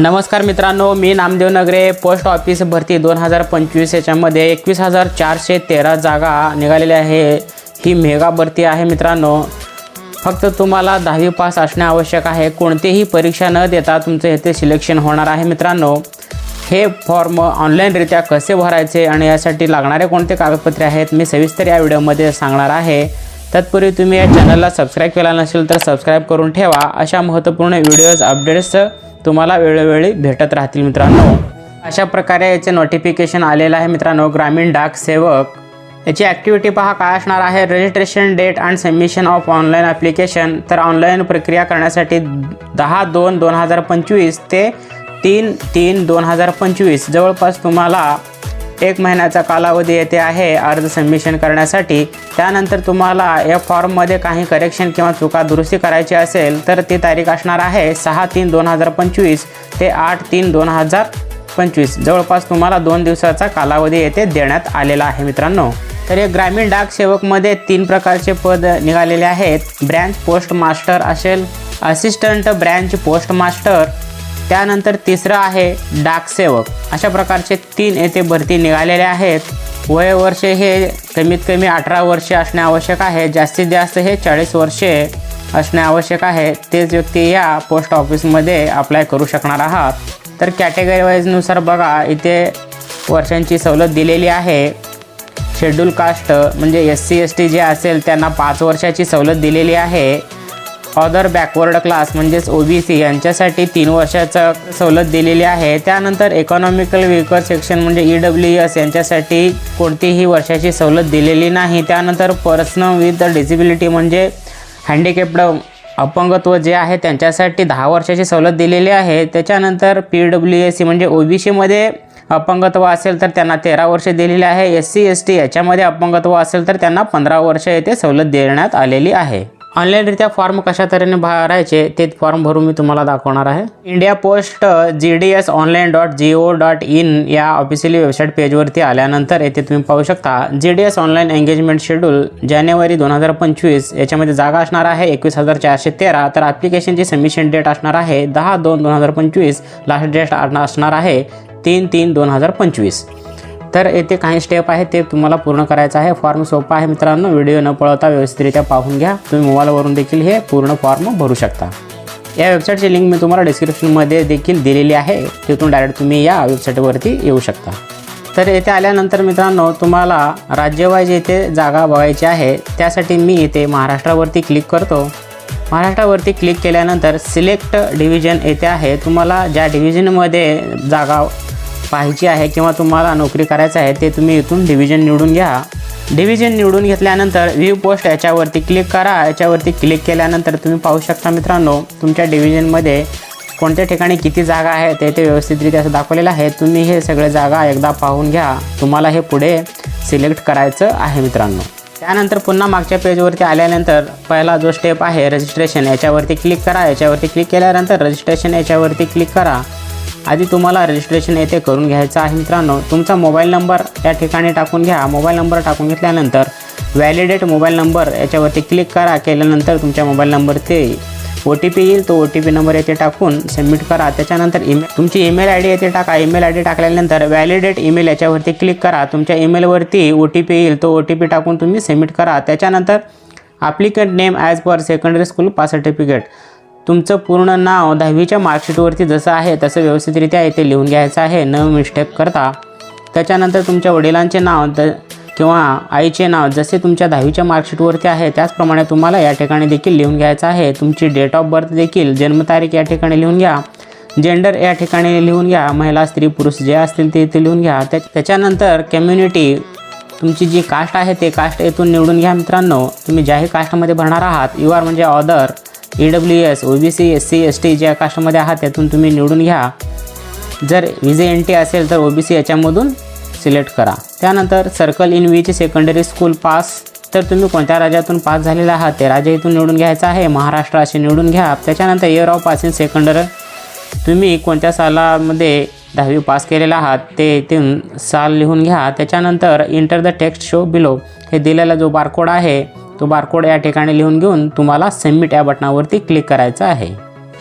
नमस्कार मित्रांनो मी नामदेव नगरे पोस्ट ऑफिस भरती दोन हजार पंचवीस याच्यामध्ये एकवीस हजार चारशे तेरा जागा निघालेल्या आहे. ही मेगा भरती आहे मित्रांनो. फक्त तुम्हाला दहावी पास असणे आवश्यक आहे. कोणतीही परीक्षा न देता तुमचं येथे सिलेक्शन होणार आहे मित्रांनो. हे फॉर्म ऑनलाईनरित्या कसे भरायचे आणि यासाठी लागणारे कोणते कागदपत्रे आहेत मी सविस्तर या व्हिडिओमध्ये सांगणार आहे. तत्पूर्वी तुम्ही या चॅनलला सबस्क्राईब केला नसेल तर सबस्क्राईब करून ठेवा. अशा महत्त्वपूर्ण व्हिडिओज अपडेट्स तुम्हाला वेळोवेळी भेटत राहतील मित्रांनो. अशा प्रकारे याचे नोटिफिकेशन आलेलं आहे मित्रांनो ग्रामीण डाक सेवक. याची ॲक्टिव्हिटी पहा काय असणार आहे? Registration date and submission of online application तर ऑनलाईन प्रक्रिया करण्यासाठी दहा दोन दोन हजार पंचवीस ते तीन तीन दोन हजार पंचवीस. जवळपास तुम्हाला एक महिन्याचा कालावधी येथे आहे अर्ज सबमिशन करण्यासाठी. त्यानंतर तुम्हाला या फॉर्ममध्ये काही करेक्शन किंवा चुका दुरुस्ती करायची असेल तर ती तारीख असणार आहे सहा तीन दोन हजार पंचवीस ते आठ तीन दोन हजार पंचवीस. जवळपास तुम्हाला दोन दिवसाचा कालावधी येथे देण्यात आलेला आहे मित्रांनो. तर या ग्रामीण डाक सेवकमध्ये तीन प्रकारचे पद निघालेले आहेत. ब्रँच पोस्ट मास्टर असेल असिस्टंट ब्रँच पोस्ट मास्टर त्यानंतर तिसरं आहे डाकसेवक अशा प्रकारचे तीन येथे भरती निघालेले आहेत. वयवर्षे हे कमीत कमी अठरा वर्षे असणे आवश्यक आहे. जास्तीत जास्त हे चाळीस वर्षे असणे आवश्यक आहे. तेच व्यक्ती या पोस्ट ऑफिसमध्ये अप्लाय करू शकणार आहात. तर कॅटेगरी वाईजनुसार बघा इथे वर्षांची सवलत दिलेली आहे. शेड्यूल कास्ट म्हणजे एस सी एस टी जे असेल त्यांना पाच वर्षाची सवलत दिलेली आहे. अदर बॅकवर्ड क्लास म्हणजेच ओ बी सी यांच्यासाठी तीन वर्षाचं सवलत दिलेली आहे. त्यानंतर इकॉनॉमिकल वेहिकल सेक्शन म्हणजे ई डब्ल्यू एस यांच्यासाठी कोणतीही वर्षाची सवलत दिलेली नाही. त्यानंतर पर्सनल विथ डिसेबिलिटी म्हणजे हँडिकॅप्ड अपंगत्व जे आहे त्यांच्यासाठी दहा वर्षाची सवलत दिलेली आहे. त्याच्यानंतर पी डब्ल्यू एस सी म्हणजे ओ बी सीमध्ये अपंगत्व असेल तर त्यांना तेरा वर्ष दिलेली आहे. एस सी एस टी याच्यामध्ये अपंगत्व असेल तर त्यांना पंधरा वर्ष येथे सवलत देण्यात आलेली आहे. ऑनलाईनरित्या फॉर्म कशा तऱ्हेने भरायचे ते फॉर्म भरून मी तुम्हाला दाखवणार आहे. India post G D S online dot G O dot in या ऑफिशियली वेबसाईट पेजवरती आल्यानंतर येथे तुम्ही पाहू शकता G D S online engagement schedule जानेवारी दोन हजार पंचवीस याच्यामध्ये जागा असणार आहे एकवीस हजार चारशे तेरा तर ॲप्लिकेशनची सबमिशन डेट असणार आहे दहा दोन दोन हजार पंचवीस लास्ट डेट असणार आहे तीन तीन दोन हजार पंचवीस. तर येथे काही स्टेप आहेत ते तुम्हाला पूर्ण करायचं आहे. फॉर्म सोपा आहे मित्रांनो. व्हिडिओ न पळवता व्यवस्थितरित्या पाहून घ्या. तुम्ही मोबाईलवरून देखील हे पूर्ण फॉर्म भरू शकता. या वेबसाईटची लिंक मी तुम्हाला डिस्क्रिप्शनमध्ये देखील दिलेली आहे. तिथून डायरेक्ट तुम्ही या वेबसाईटवरती येऊ शकता. तर येथे आल्यानंतर मित्रांनो तुम्हाला राज्यवाईज येथे जागा बघायची आहे त्यासाठी मी येथे महाराष्ट्रावरती क्लिक करतो. महाराष्ट्रावरती क्लिक केल्यानंतर सिलेक्ट डिव्हिजन येथे आहे. तुम्हाला ज्या डिव्हिजनमध्ये जागा पाहायची आहे किंवा तुम्हाला नोकरी करायचं आहे ते तुम्ही इथून डिव्हिजन निवडून घ्या. डिव्हिजन निवडून घेतल्यानंतर व्ह्यू पोस्ट याच्यावरती क्लिक करा. याच्यावरती क्लिक केल्यानंतर तुम्ही पाहू शकता मित्रांनो तुमच्या डिव्हिजनमध्ये कोणत्या ठिकाणी किती जागा आहे ते ते व्यवस्थितरित्या असं दाखवलेलं आहे. तुम्ही हे सगळे जागा एकदा पाहून घ्या. तुम्हाला हे पुढे सिलेक्ट करायचं आहे मित्रांनो. त्यानंतर पुन्हा मागच्या पेजवरती आल्यानंतर पहिला जो स्टेप आहे रजिस्ट्रेशन याच्यावरती क्लिक करा. याच्यावरती क्लिक केल्यानंतर रजिस्ट्रेशन याच्यावरती क्लिक करा. आधी तुम्हाला रजिस्ट्रेशन येथे करून घ्यायचं आहे मित्रांनो. तुमचा मोबाईल नंबर या ठिकाणी टाकून घ्या. मोबाईल नंबर टाकून घेतल्यानंतर व्हॅलिडेट मोबाईल नंबर याच्यावरती क्लिक करा. केल्यानंतर तुमच्या मोबाईल नंबर ते ओ टी पी येईल. तो ओ टी पी नंबर येथे टाकून सबमिट करा. त्याच्यानंतर इमे तुमची ईमेल आय डी येथे टाका. ईमेल आय डी टाकल्यानंतर व्हॅलिडेट ईमेल याच्यावरती क्लिक करा. तुमच्या ईमेलवरती ओ टी पी येईल. तो ओ टी पी टाकून तुम्ही सबमिट करा. त्याच्यानंतर applicant name as per secondary school pass certificate तुमचं पूर्ण नाव दहावीच्या मार्कशीटवरती जसं आहे तसं व्यवस्थितरित्या इथे लिहून घ्यायचं आहे. न मिस्टेक करता. त्याच्यानंतर तुमच्या वडिलांचे नाव द किंवा आईचे नाव जसे तुमच्या दहावीच्या मार्कशीटवरती आहे त्याचप्रमाणे तुम्हाला या ठिकाणी देखील लिहून घ्यायचं आहे. तुमची डेट ऑफ बर्थ देखील जन्मतारीख या ठिकाणी लिहून घ्या. जेंडर या ठिकाणी लिहून घ्या. महिला स्त्री पुरुष जे असतील ते इथे लिहून घ्या. त्या त्याच्यानंतर कम्युनिटी तुमची जी कास्ट आहे ते कास्ट येथून निवडून घ्या मित्रांनो. तुम्ही ज्याही कास्टमध्ये भरणार आहात यू आर म्हणजे other E W S O B C S C S T ज्या कास्टमध्ये आहात त्यातून तुम्ही निवडून घ्या. जर विजे एन टी असेल तर ओ बी सी याच्यामधून सिलेक्ट करा. त्यानंतर circle in which secondary school pass तर तुम्ही कोणत्या राज्यातून पास झालेला आहात ते राज्य इथून निवडून घ्यायचं आहे महाराष्ट्र असे निवडून घ्या. त्याच्यानंतर इयर ऑफ पासिंग सेकंडर तुम्ही कोणत्या सालामध्ये दहावी पास केलेला आहात ते इथून साल लिहून घ्या. त्याच्यानंतर enter the text show below हे दिलेला जो बारकोड आहे तो बारकोड या ठिकाणी लिहून घेऊन तुम्हाला सबमिट या बटनावरती क्लिक करायचं आहे.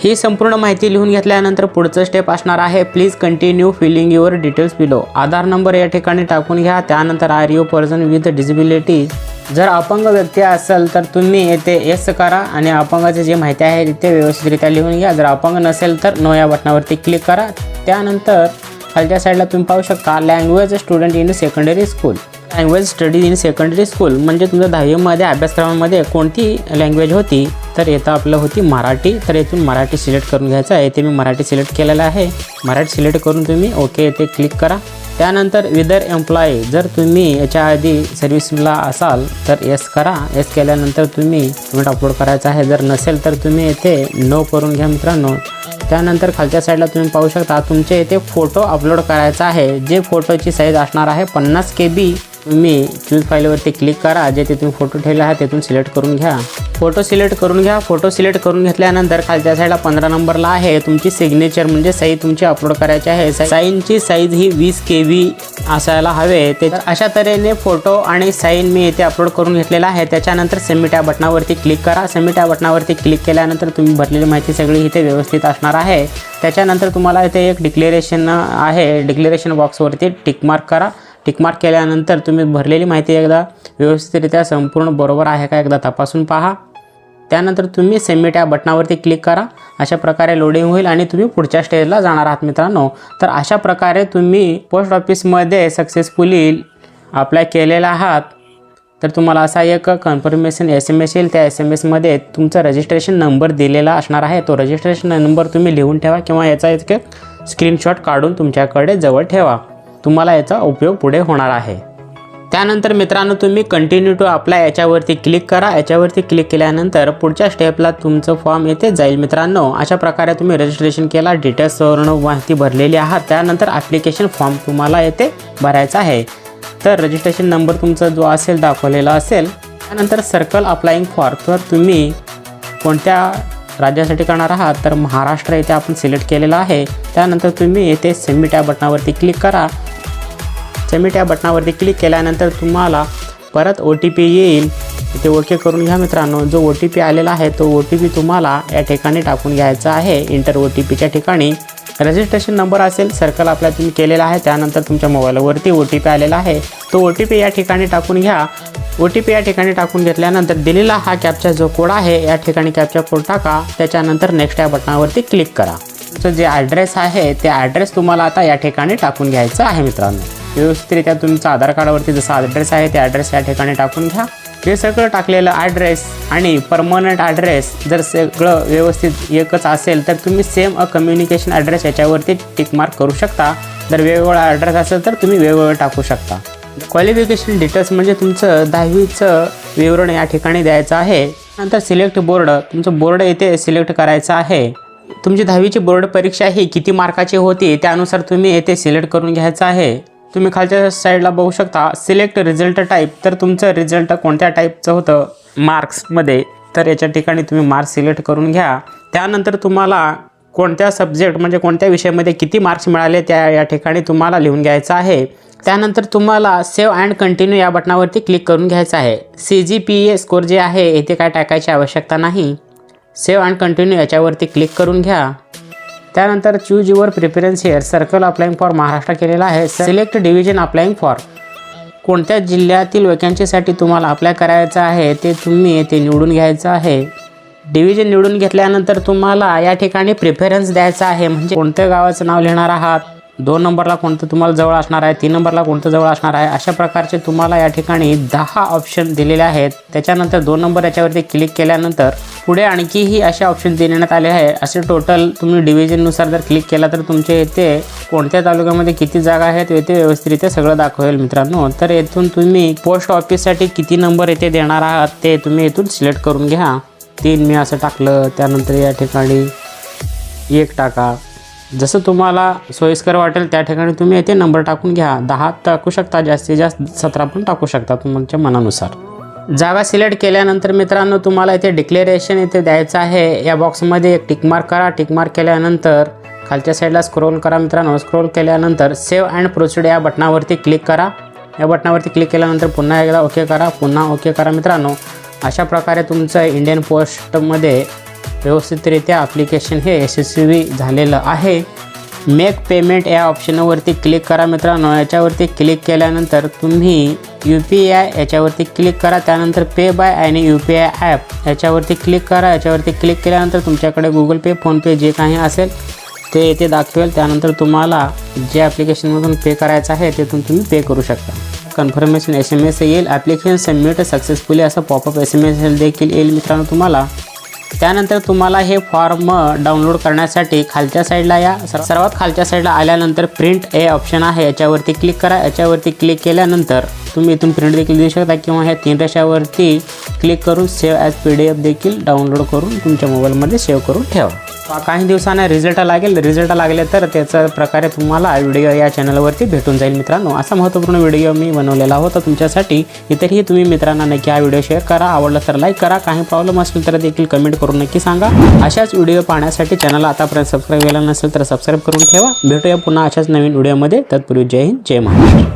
ही संपूर्ण माहिती लिहून घेतल्यानंतर पुढचं स्टेप असणार आहे. Please continue filling your details below Aadhaar number या ठिकाणी टाकून घ्या. त्यानंतर are you person with disabilities जर अपंग व्यक्ती असेल तर तुम्ही येथे एस करा आणि अपंगाची जी माहिती आहे तिथे व्यवस्थितरित्या लिहून घ्या. जर अपंग नसेल तर नो या बटनावरती क्लिक करा. त्यानंतर खालच्या साईडला तुम्ही पाहू शकता language student in secondary school language study in secondary school म्हणजे तुमच्या दहावीमध्ये अभ्यासक्रमामध्ये कोणती लँग्वेज होती? तर येतं आपलं होती मराठी. तर येथून मराठी सिलेक्ट करून घ्यायचं आहे. येथे मी मराठी सिलेक्ट केलेलं आहे. मराठी सिलेक्ट करून तुम्ही ओके येथे क्लिक करा. त्यानंतर विदर एम्प्लॉई जर तुम्ही याच्या आधी सर्व्हिसला असाल तर येस करा. येस केल्यानंतर तुम्ही पेमेंट अपलोड करायचं आहे. जर नसेल तर तुम्ही येथे नो करून घ्या मित्रांनो. त्यानंतर खालच्या साईडला तुम्ही पाहू शकता तुमचे येथे फोटो अपलोड करायचा आहे. जे फोटोची साईज असणार आहे पन्नास के बी तुम्ही चूज फाईलवरती क्लिक करा जे तिथून तुम्ही फोटो ठेवला आहे तिथून सिलेक्ट करून घ्या. फोटो सिलेक्ट करून घ्या. फोटो सिलेक्ट करून घेतल्यानंतर खालच्या साईडला पंधरा नंबरला आहे. तुमची सिग्नेचर म्हणजे सही तुमची अपलोड करायची आहे. साईनची साईज ही वीस के व्ही असायला हवे. ते तर अशा तऱ्हेने फोटो आणि साईन मी इथे अपलोड करून घेतलेला आहे. त्याच्यानंतर सबमिट या बटनावरती क्लिक करा. सबमिट या बटनावरती क्लिक केल्यानंतर तुम्ही भरलेली माहिती सगळी इथे व्यवस्थित असणार आहे. त्याच्यानंतर तुम्हाला इथे एक डिक्लेरेशन आहे. डिक्लेरेशन बॉक्सवरती टिकमार्क करा. टिकमार्क केल्यानंतर तुम्ही भरलेली माहिती एकदा व्यवस्थितरित्या संपूर्ण बरोबर आहे का एकदा तपासून पहा. त्यानंतर तुम्ही सबमिट या बटनावरती क्लिक करा. अशा प्रकारे लोडिंग होईल आणि तुम्ही पुढच्या स्टेजला जाणार आहात मित्रांनो. तर अशा प्रकारे तुम्ही पोस्ट ऑफिसमध्ये सक्सेसफुली अप्लाय केलेला आहात. तर तुम्हाला असा एक कन्फर्मेशन एस एम एस येईल. त्या एस एम एसमध्ये तुमचा रजिस्ट्रेशन नंबर दिलेला असणार आहे. तो रजिस्ट्रेशन नंबर तुम्ही लिहून ठेवा किंवा याचा एक स्क्रीनशॉट काढून तुमच्याकडे जवळ ठेवा. तुम्हाला याचा उपयोग पुढे होणार आहे. त्यानंतर मित्रांनो तुम्ही कंटिन्यू टू अप्लाय याच्यावरती क्लिक करा. याच्यावरती क्लिक केल्यानंतर पुढच्या स्टेपला तुमचं फॉर्म येथे जाईल. मित्रांनो अशा प्रकारे तुम्ही रजिस्ट्रेशन केला डिटेल्सवरून माहिती भरलेली आहात. त्यानंतर ॲप्लिकेशन फॉर्म तुम्हाला येथे भरायचा आहे. तर रजिस्ट्रेशन नंबर तुमचा जो असेल दाखवलेला असेल. त्यानंतर सर्कल अप्लाईंग फॉर तर तुम्ही कोणत्या राज्यासाठी करणार आहात तर महाराष्ट्र येथे आपण सिलेक्ट केलेला आहे. त्यानंतर तुम्ही येथे सबमिट या बटनावरती क्लिक करा. सबमिट या बटनावरती क्लिक केल्यानंतर तुम्हाला परत ओ टी पी येईल. इथे ओके करून घ्या मित्रांनो. जो ओ टी पी आलेला आहे तो ओ टी पी तुम्हाला या ठिकाणी टाकून घ्यायचा आहे. इंटर ओ टी पीच्या ठिकाणी. रजिस्ट्रेशन नंबर असेल सर्कल आपला तुम्ही केलेला आहे. त्यानंतर तुमच्या मोबाईलवरती ओ टी पी आलेला आहे. तो ओ टी पी या ठिकाणी टाकून घ्या. ओ टी पी या ठिकाणी टाकून घेतल्यानंतर दिलेला हा कॅपचा जो कोड आहे या ठिकाणी कॅपचा कोड टाका. त्याच्यानंतर नेक्स्ट या बटनावरती क्लिक करा. तुमचं जे ॲड्रेस आहे ते ॲड्रेस तुम्हाला आता या ठिकाणी टाकून घ्यायचं आहे मित्रांनो. व्यवस्थितरित्या तुमचं आधार कार्डावरती जसा ॲड्रेस आहे ते ॲड्रेस या ठिकाणी टाकून घ्या. हे सगळं टाकलेलं ॲड्रेस आणि परमनंट ॲड्रेस जर सगळं व्यवस्थित एकच असेल तर तुम्ही सेम अ कम्युनिकेशन ॲड्रेस याच्यावरती टिकमार्क करू शकता. जर वेगवेगळा ॲड्रेस असेल तर तुम्ही वेगवेगळं टाकू शकता. क्वालिफिकेशन डिटेल्स म्हणजे तुमचं दहावीचं विवरण या ठिकाणी द्यायचं आहे. नंतर सिलेक्ट बोर्ड तुमचं बोर्ड येथे सिलेक्ट करायचं आहे. तुमची दहावीची बोर्ड परीक्षा ही किती मार्काची होती त्यानुसार तुम्ही येथे सिलेक्ट करून घ्यायचं आहे. तुम्ही खालच्या साईडला बघू शकता सिलेक्ट रिझल्ट टाईप तर तुमचं रिझल्ट कोणत्या टाईपचं होतं? मार्क्समध्ये तर याच्या ठिकाणी तुम्ही मार्क्स सिलेक्ट करून घ्या. त्यानंतर तुम्हाला कोणत्या सब्जेक्ट म्हणजे कोणत्या विषयामध्ये किती मार्क्स मिळाले त्या या ठिकाणी तुम्हाला लिहून घ्यायचं आहे. त्यानंतर तुम्हाला सेव्ह अँड कंटिन्यू या बटनावरती क्लिक करून घ्यायचं आहे. C G P A score जे आहे येथे काय टाकायची आवश्यकता नाही. सेव्ह अँड कंटिन्यू याच्यावरती क्लिक करून घ्या. त्यानंतर choose your preference here. Circle applying for Maharashtra केलेला आहे. Select division applying for. कोणत्या जिल्ह्यातील वॅकन्सीसाठी तुम्हाला अप्लाय करायचं आहे ते तुम्ही येथे निवडून घ्यायचं आहे. डिव्हिजन निवडून घेतल्यानंतर तुम्हाला या ठिकाणी प्रिफरन्स द्यायचा आहे. म्हणजे कोणत्या गावाचं नाव लिहिणार आहात? दोन नंबरला कोणतं तुम्हाला जवळ असणार आहे तीन नंबरला कोणतं जवळ असणार आहे अशा प्रकारचे तुम्हाला या ठिकाणी दहा ऑप्शन दिलेले आहेत. त्याच्यानंतर दोन नंबर याच्यावरती क्लिक केल्यानंतर पुढे आणखीही असे ऑप्शन देण्यात आले आहे. असे टोटल तुम्ही डिव्हिजननुसार जर क्लिक केला तर तुमच्या येथे कोणत्या तालुक्यामध्ये किती जागा आहेत येथे व्यवस्थितरित्या सगळं दाखवेल मित्रांनो. तर येथून तुम्ही पोस्ट ऑफिससाठी किती नंबर येथे देणार आहात ते तुम्ही येथून सिलेक्ट करून घ्या. तीन मी असं टाकलं त्यानंतर या ठिकाणी एक टाका. जसं तुम्हाला सोयीस्कर वाटेल त्या ठिकाणी तुम्ही येथे नंबर टाकून घ्या. दहा टाकू शकता जास्तीत जास्त सतरा पण टाकू शकता तुमच्या मनानुसार. जागा सिलेक्ट केल्यानंतर मित्रांनो तुम्हाला इथे डिक्लेरेशन इथे द्यायचं आहे. या बॉक्समध्ये एक टिकमार्क करा. टिकमार्क केल्यानंतर खालच्या साईडला स्क्रोल करा मित्रांनो. स्क्रोल केल्यानंतर सेव्ह अँड प्रोसिड या बटनावरती क्लिक करा. या बटनावरती क्लिक केल्यानंतर पुन्हा एकदा ओके करा. पुन्हा ओके करा मित्रांनो. अशा प्रकारे तुमचं इंडियन पोस्टमध्ये व्यवस्थितरित्या ॲप्लिकेशन हे यशस्वी झालेलं आहे. मेक पेमेंट या ऑप्शनवरती क्लिक करा मित्रांनो. याच्यावरती क्लिक केल्यानंतर तुम्ही यू पी आय याच्यावरती क्लिक करा. त्यानंतर पे बाय आणि यू पी आय ॲप याच्यावरती क्लिक करा. याच्यावरती क्लिक केल्यानंतर तुमच्याकडे गुगल पे फोनपे जे काही असेल ते येथे दाखवेल. त्यानंतर तुम्हाला जे ॲप्लिकेशनमधून पे करायचं आहे तिथून तुम्ही पे करू शकता. कन्फर्मेशन एस एम एस येईल. ॲप्लिकेशन सबमिट सक्सेसफुली असं पॉपअप एस एम एस देखील येईल मित्रांनो तुम्हाला. त्यानंतर तुम्हाला हे फॉर्म डाउनलोड करण्यासाठी खालच्या साईडला या. सर्वात खालच्या साईडला आल्यानंतर प्रिंट हे ऑप्शन आहे याच्यावरती क्लिक करा. याच्यावरती क्लिक केल्यानंतर तुम्ही इथून प्रिंट देखील देऊ शकता किंवा ह्या तीन रेषावरती क्लिक करून save as P D F देखील डाउनलोड करून तुमच्या मोबाईलमध्ये सेव्ह करून ठेवा. काही दिवसांना रिझल्ट लागेल रिझल्ट लागले तर त्याचा प्रकारे तुम्हाला व्हिडिओ या चॅनलवरती भेटून जाईल मित्रांनो. असा महत्त्वपूर्ण व्हिडिओ मी बनवलेला होता तुमच्यासाठी. इतरही तुम्ही मित्रांना नक्की हा व्हिडिओ शेअर करा. आवडला तर लाईक करा. काही प्रॉब्लेम असेल तर देखील कमेंट करून नक्की सांगा. अशाच व्हिडिओ पाहण्यासाठी चॅनल आतापर्यंत सबस्क्राईब केला नसेल तर सबस्क्राईब करून ठेवा. भेटूया पुन्हा अशाच नवीन व्हिडिओमध्ये. तत्पूर्वी जय हिंद जय महाराष्ट्र.